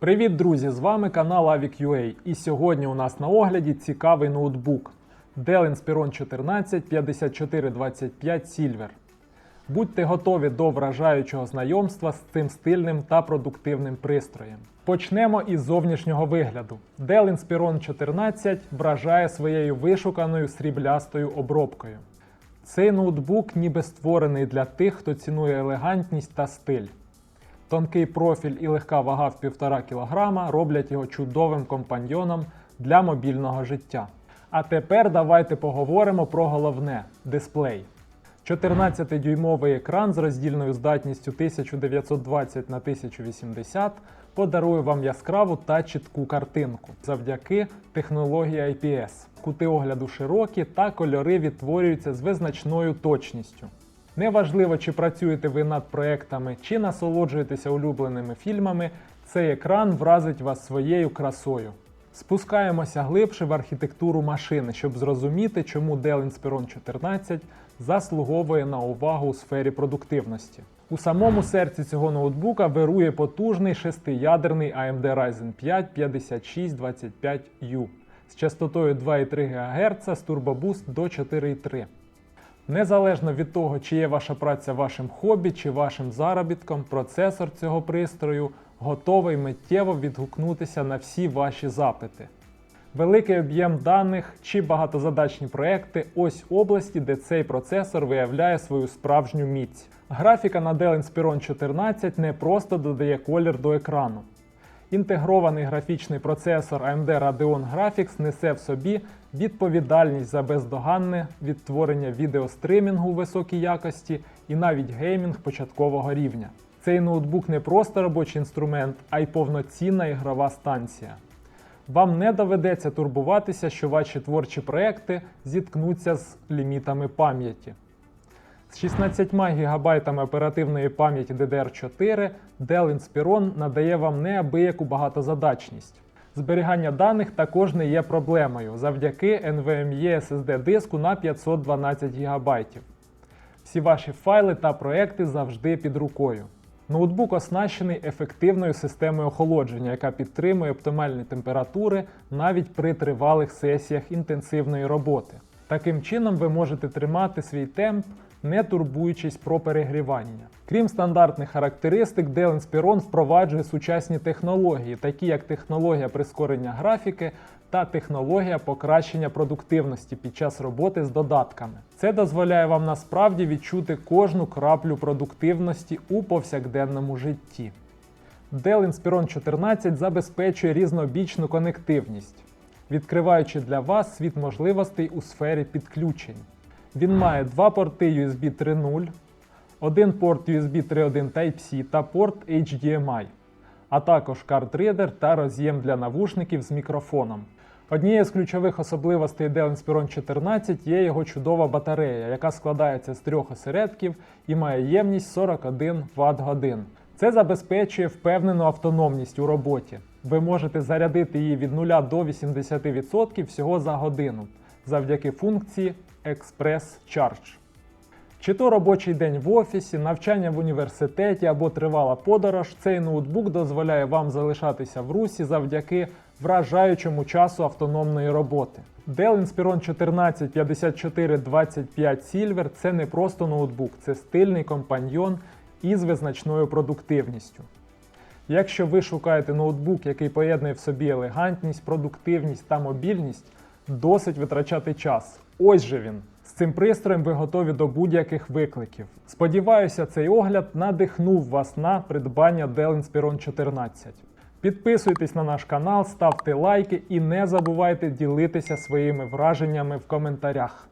Привіт, друзі! З вами канал Avic.ua і сьогодні у нас на огляді цікавий ноутбук Dell Inspiron 14 5425 Silver. Будьте готові до вражаючого знайомства з цим стильним та продуктивним пристроєм. Почнемо із зовнішнього вигляду. Dell Inspiron 14 вражає своєю вишуканою сріблястою обробкою. Цей ноутбук ніби створений для тих, хто цінує елегантність та стиль. Тонкий профіль і легка вага в 1,5 кг роблять його чудовим компаньйоном для мобільного життя. А тепер давайте поговоримо про головне дисплей. 14-дюймовий екран з роздільною здатністю 1920 на 1080 подарує вам яскраву та чітку картинку завдяки технології IPS. Кути огляду широкі та кольори відтворюються з визначною точністю. Неважливо, чи працюєте ви над проектами, чи насолоджуєтеся улюбленими фільмами, цей екран вразить вас своєю красою. Спускаємося глибше в архітектуру машини, щоб зрозуміти, чому Dell Inspiron 14 заслуговує на увагу у сфері продуктивності. У самому серці цього ноутбука вирує потужний шестиядерний AMD Ryzen 5 5625U з частотою 2,3 ГГц з турбобуст до 4,3. Незалежно від того, чи є ваша праця вашим хобі чи вашим заробітком, процесор цього пристрою готовий миттєво відгукнутися на всі ваші запити. Великий об'єм даних чи багатозадачні проекти ось області, де цей процесор виявляє свою справжню міць. Графіка на Dell Inspiron 14 не просто додає колір до екрану. Інтегрований графічний процесор AMD Radeon Graphics несе в собі відповідальність за бездоганне відтворення відеостримінгу високій якості і навіть геймінг початкового рівня. Цей ноутбук не просто робочий інструмент, а й повноцінна ігрова станція. Вам не доведеться турбуватися, що ваші творчі проекти зіткнуться з лімітами пам'яті. З 16 ГБ оперативної пам'яті DDR4 Dell Inspiron надає вам неабияку багатозадачність. Зберігання даних також не є проблемою завдяки NVMe SSD диску на 512 ГБ. Всі ваші файли та проекти завжди під рукою. Ноутбук оснащений ефективною системою охолодження, яка підтримує оптимальні температури навіть при тривалих сесіях інтенсивної роботи. Таким чином ви можете тримати свій темп, не турбуючись про перегрівання. Крім стандартних характеристик, Dell Inspiron впроваджує сучасні технології, такі як технологія прискорення графіки та технологія покращення продуктивності під час роботи з додатками. Це дозволяє вам насправді відчути кожну краплю продуктивності у повсякденному житті. Dell Inspiron 14 забезпечує різнобічну конективність, відкриваючи для вас світ можливостей у сфері підключень. Він має два порти USB 3.0, один порт USB 3.1 Type-C та порт HDMI, а також картридер та роз'єм для навушників з мікрофоном. Однією з ключових особливостей Dell Inspiron 14 є його чудова батарея, яка складається з трьох осередків і має ємність 41 Вт годин. Це забезпечує впевнену автономність у роботі. Ви можете зарядити її від 0 до 80% всього за годину завдяки функції Express Charge. Чи то робочий день в офісі, навчання в університеті або тривала подорож, цей ноутбук дозволяє вам залишатися в русі завдяки вражаючому часу автономної роботи. Dell Inspiron 14 5425 Silver це не просто ноутбук, це стильний компаньйон із визначною продуктивністю. Якщо ви шукаєте ноутбук, який поєднує в собі елегантність, продуктивність та мобільність, досить витрачати час. Ось же він. З цим пристроєм ви готові до будь-яких викликів. Сподіваюся, цей огляд надихнув вас на придбання Dell Inspiron 14. Підписуйтесь на наш канал, ставте лайки і не забувайте ділитися своїми враженнями в коментарях.